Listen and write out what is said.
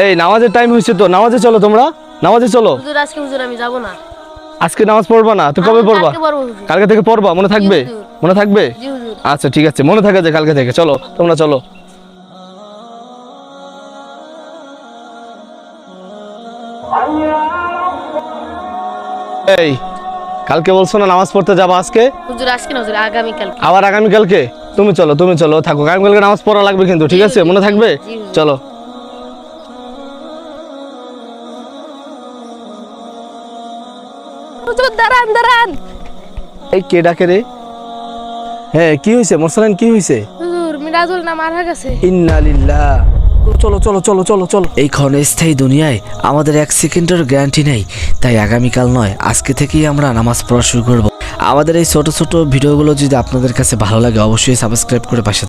এই নামাজের টাইম হয়েছে তো নামাজে চলো তোমরা নামাজে চলো। হুজুর আজকে হুজুর আমি যাব না। আজকে নামাজ পড়বা না তো কবে পড়বা? কালকে থেকে পড়বা মনে থাকবে? মনে থাকবে? আচ্ছা ঠিক আছে মনে থাকে যে কালকে থেকে চলো তোমরা চলো। এই কালকে বলছো না নামাজ পড়তে যাব আজকে? হুজুর আজকে না হুজুর আগামী কালকে। আবার আগামীকালকে তুমি চলো তুমি চলো থাকো। আগামীকালকে নামাজ পড়া লাগবে কিন্তু ঠিক আছে? মনে থাকবে? চলো। হুজুর দাঁড়ান দাঁড়ান। এই কে ডাকে রে? হ্যাঁ কি কি হয়েছে হুজুর মিরাজুল না মারা গেছে? ইন্নালিল্লাহ চলো চলো চলো চলো চলো। এই ক্ষণস্থায়ী দুনিয়ায় আমাদের এক সেকেন্ডের গ্যারান্টি নেই। তাই আগামীকাল নয় আজকে থেকেই আমরা নামাজ পড়া শুরু করব। আমাদের এই ছোট ছোট ভিডিওগুলো যদি আপনাদের কাছে ভালো লাগে অবশ্যই সাবস্ক্রাইব করে পাশে